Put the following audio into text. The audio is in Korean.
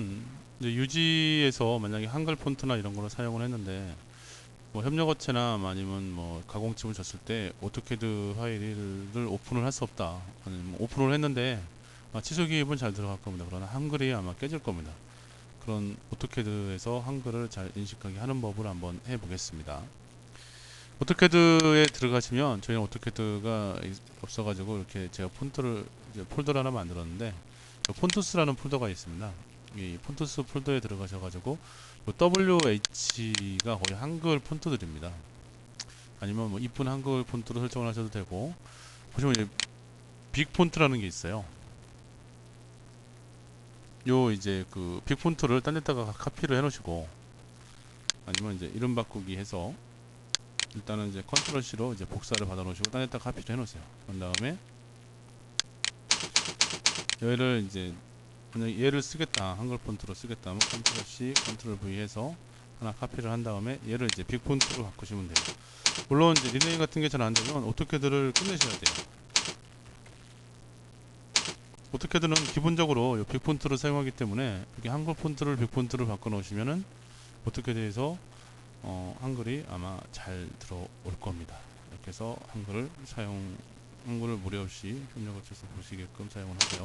경우는 유지에서 만약에 한글 폰트나 이런 거를 사용을 했는데 뭐 협력업체나 아니면 뭐 가공침을 줬을 때 오토캐드 파일을 오픈을 할 수 없다. 아니면 뭐 오픈을 했는데 아, 취소 기입은 잘 들어갈 겁니다. 그러나 한글이 아마 깨질 겁니다. 그런 오토캐드에서 한글을 잘 인식하게 하는 법을 한번 해 보겠습니다. 오토캐드에 들어가시면 저희는 오토캐드가 있- 없어가지고 이렇게 제가 폰트를 폴더를 하나 만들었는데 폰투스라는 폴더가 있습니다. 이 폰투스 폴더에 들어가셔가지고 요 WH가 거의 한글 폰트들입니다. 아니면 뭐 이쁜 한글 폰트로 설정을 하셔도 되고 보시면 이제 빅 폰트라는 게 있어요. 요 이제 그 빅 폰트를 딴 데다가 카피를 해놓으시고 아니면 이제 이름 바꾸기 해서 일단은 이제 컨트롤 C로 이제 복사를 받아 놓으시고 딴 데다가 카피를 해놓으세요. 그런 다음에 얘를 이제 만약 얘를 쓰겠다 한글 폰트로 쓰겠다 하면 컨트롤 C, 컨트롤 V 해서 하나 카피를 한 다음에 얘를 이제 빅 폰트로 바꾸시면 돼요. 물론 이제 리네임 같은 게 잘 안 되면 오토캐드를 끝내셔야 돼요. 오토캐드는 기본적으로 빅 폰트를 사용하기 때문에 이렇게 한글 폰트를 빅 폰트로 바꿔 놓으시면은 오토캐드에서 어, 한글이 아마 잘 들어올 겁니다. 이렇게 해서 한글을 사용 한글을 무리 없이 협력업체에서 보시게끔 사용을 하세요.